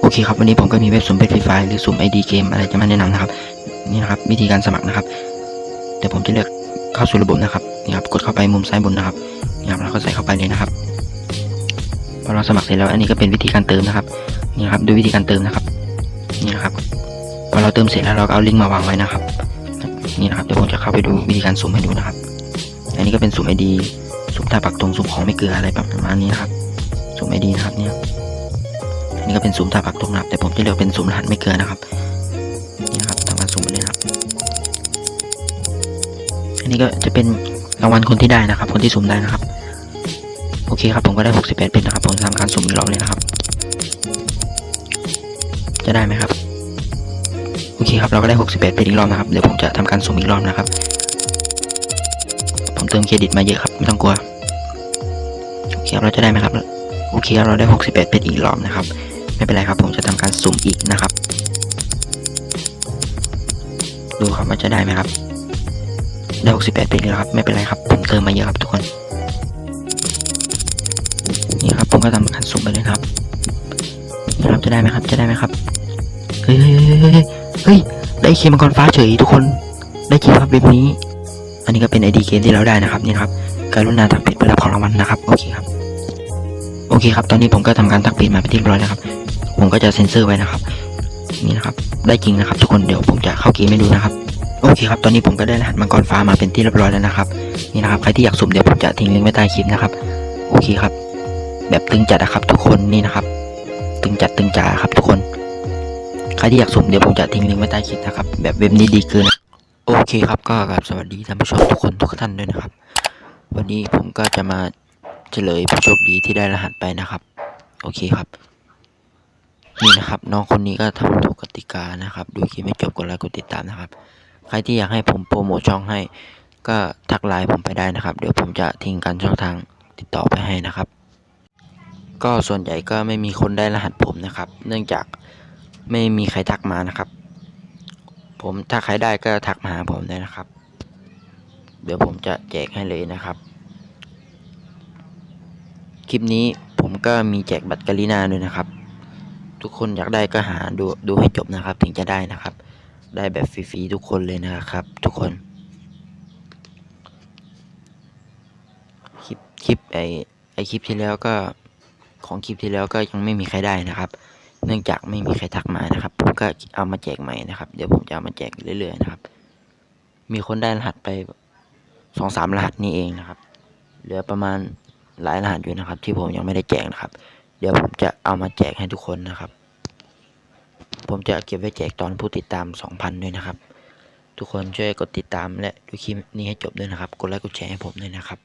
โอเคครับวันนี้ผมก็มีเว็บสุ่มเพชรฟรีไฟหรือสุ่มไอดีเกมอะไรจะมาแนะนำนะครับนี่นะครับวิธีการสมัครนะครับเดี๋ยวผมจะเลือกเข้าสู่ระบบนะครับนี่ครับกดเข้าไปมุมซ้ายบนนะครับนี่ครับแล้วก็ใส่เข้าไปเลยนะครับพอเราสมัครเสร็จแล้วอันนี้ก็เป็นวิธีการเติมนะครับนี่ครับดูวิธีการเติมนะครับนี่นะครับพอเราเติมเสร็จแล้วเราก็เอาลิงก์มาวางไว้นะครับนี่นะครับเดี๋ยวผมจะเข้าไปดูวิธีการสุ่มให้ดูนะครับ อันนี้ก็เป็นสุ่มไอดีสุ่มท่าปักตรงสุ่มของไม่เกลืออะไรประมาณนี้นะครับสุ่มไอดีนะครับเนี่ย นนี้ก็เป็นสุ่มท่าปักตรงนะครับแต่ผมจะเลือกเป็นสุ่มรหัสไม่เกลือนะครับนี่ครับทำการสุ่มไปเลยครับ อันนี้ก็จะเป็นรางวัลคนที่ได้นะครับ คนที่สุ่มได้นะครับ โอเคครับผมก็ได้ 68 เป็นนะครับ ผมทำการสุ่มอีกรอบเลยนะครับ จะได้ไหมครับ โอเคครับเราก็ได้ 68 เป็นอีกรอบนะครับ เดี๋ยวผมจะทำการสุ่มอีกรอบนะครับ ผมเติมเครดิตมาเยอะครับไม่ต้องกลัว โอเคครับเราจะได้ไหมครับ โอเคครับเราได้ 68 เป็นอีกรอบนะครับ ไม่เป็นไรครับ ผมจะทำการสุ่มอีกนะครับ ดูครับว่าจะได้ไหมครับ ได้ 68เป็นอีแล้วครับ ไม่เป็นไรครับ ผมเติมมาเยอะครับทุกคน นี่ครับ ผมก็ทำการสุ่มไปเลยครับ นี่ครับจะได้ไหมครับ จะได้ไหมครับ เฮ้ยเฮ้ยเฮ้ยเฮ้ย ได้เคมังกรฟ้าเฉยทุกคน ได้จริงครับเว็บนี้ อันนี้ก็เป็นไอดีเกมที่เราได้นะครับ นี่ครับ การุณาทักเพจเพื่อรับของรางวัลนะครับ โอเคครับโอเคครับ ตอนนี้ผมก็ทำการทักปิดมาเป็นที่เรียบร้อยแล้วครับ ผมก็จะเซ็นเซอร์ไว้นะครับ นี่นะครับ ได้จริงนะครับ ทุกคนเดี๋ยวผมจะเข้าเกมให้ดูนะครับ โอเคครับ ตอนนี้ผมก็ได้รหัสมังกรฟ้ามาเป็นที่เรียบร้อยแล้วนะครับ นี่นะครับ ใครที่อยากสุ่มเดี๋ยวผมจะทิ้งลิงก์ไว้ใต้คลิปนะครับ โอเคครับ แบบตึงจัดนะครับ ทุกคนนี่นะครับ ตึงจัดตึงจ๋าครับ ทุกคน ใครที่อยากสุ่มเดี๋ยวผมจะทิ้งลิงก์ไว้ใต้คลิปนะครับ แบบเว็บนี้ดีเกินโอเคครับ ก็กราบสวัสดีท่านผู้ชมทุกคนทุกท่านด้วยนะครับ วันนี้ผมก็จะมาเฉลยผู้โชคดีที่ได้รหัสไปนะครับ โอเคครับ นี่นะครับ น้องคนนี้ก็ทำถูกกติกานะครับ ดูคลิปไม่จบกดไลค์กดติดตามนะครับ ใครที่อยากให้ผมโปรโมทช่องให้ ก็ทักไลน์ผมไปได้นะครับ เดี๋ยวผมจะทิ้งการช่องทางติดต่อไปให้นะครับ ก็ส่วนใหญ่ก็ไม่มีคนได้รหัสผมนะครับ เนื่องจากไม่มีใครทักมานะครับ ผมถ้าใครได้ก็ทักมาหาผมได้นะครับ เดี๋ยวผมจะแจกให้เลยนะครับ คลิปนี้ผมก็มีแจกบัตรกาลินาด้วยนะครับ ทุกคนอยากได้ก็หาดูดูให้จบนะครับ ถึงจะได้นะครับ ได้แบบฟรีๆทุกคนเลยนะครับ ทุกคน คลิปคลิปไอไอคลิปที่แล้วก็ของคลิปที่แล้วก็ยังไม่มีใครได้นะครับ เนื่องจากไม่มีใครทักมานะครับผมก็เอามาแจกใหม่นะครับ เดี๋ยวผมจะเอามาแจกเรื่อยๆนะครับ มีคนได้รหัสไปสองสามรหัสนี่เองนะครับ เหลือประมาณหลายรหัสอยู่นะครับ ที่ผมยังไม่ได้แจกนะครับ เดี๋ยวผมจะเอามาแจกให้ทุกคนนะครับ ผมจะเก็บไว้แจกตอนผู้ติดตาม 2,000 ด้วยนะครับ ทุกคนช่วยกดติดตามและดูคลิปนี้ให้จบด้วยนะครับ กดไลค์กดแชร์ให้ผมด้วยนะครับ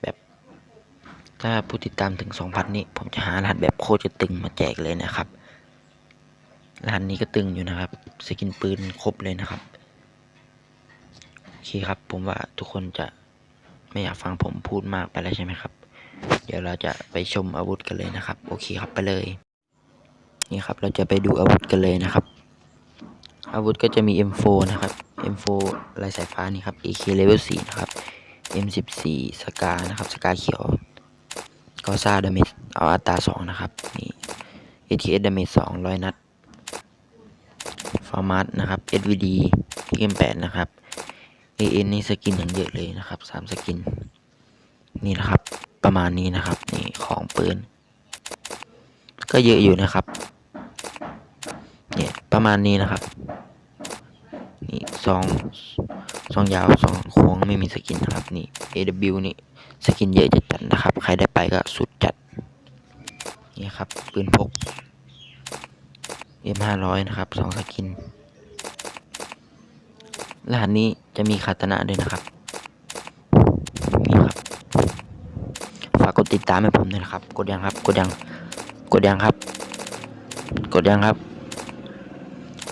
แบบถ้าผู้ติดตามถึง 2,000 นี่ผมจะหารหัสแบบโคตรจะตึงมาแจกเลยนะครับรหัสนี้ก็ตึงอยู่นะครับ สกินปืนครบเลยนะครับ โอเคครับ ผมว่าทุกคนจะไม่อยากฟังผมพูดมากไปแล้วใช่ไหมครับ เดี๋ยวเราจะไปชมอาวุธกันเลยนะครับ โอเคครับไปเลย นี่ครับเราจะไปดูอาวุธกันเลยนะครับ อาวุธก็จะมี M4 นะครับ M4 ลายสายฟ้านี่ครับ AK level 4นะครับ M14 สกานะครับสกาเขียวก็ซ่าดาเมจเอาอัตรา2นะครับนี่ ATS ดาเมจ2 100 นัดฟอร์มัตนะครับ SVD PM8 นะครับ AN นี่สกินอย่างเยอะเลยนะครับสามสกิน นี่นะครับ ประมาณนี้นะครับนี่ของปืน ก็เยอะอยู่นะครับเนี่ยประมาณนี้นะครับนี่ซองซองยาวซองโค้งไม่มีสกินนะครับนี่ AW นี่สกินเยอะจัดจัดนะครับ ใครได้ไปก็สุดจัดนี่ครับปืนพก M500 นะครับสองสกินรหัสนี้จะมีคาตนะด้วยนะครับ นี่ครับ ฝากก ดติดตามให้ผมด้วยนะครับ กดยังครับ กดยัง กดยังครับ กดยังครับ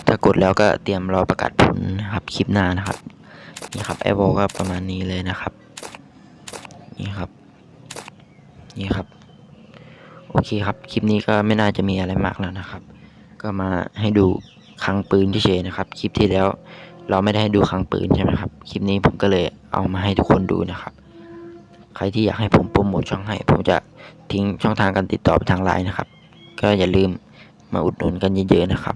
ถ้ากดแล้วก็เตรียมรอประกาศผลนะครับคลิปหน้านะครับ นี่ครับไอวอลก็ประมาณนี้เลยนะครับ นี่ครับ นี่ครับ โอเคครับ คลิปนี้ก็ไม่น่าจะมีอะไรมากแล้วนะครับ ก็มาให้ดูคลังปืนเฉยๆนะครับ คลิปที่แล้วเราไม่ได้ให้ดูคลังปืนใช่ไหมครับ คลิปนี้ผมก็เลยเอามาให้ทุกคนดูนะครับ ใครที่อยากให้ผมโปรโมทช่องให้ ผมจะทิ้งช่องทางการติดต่อไปทางไลน์นะครับ ก็อย่าลืมมาอุดหนุนกันเยอะๆนะครับ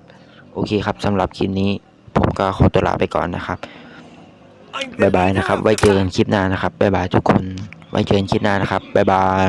โอเคครับสำหรับคลิปนี้ ผมก็ขอตัวลาไปก่อนนะครับบายบายนะครับ ไว้เจอกันคลิปหน้านะครับบายบายทุกคน ไว้เจอกันคลิปหน้านะครับบายบาย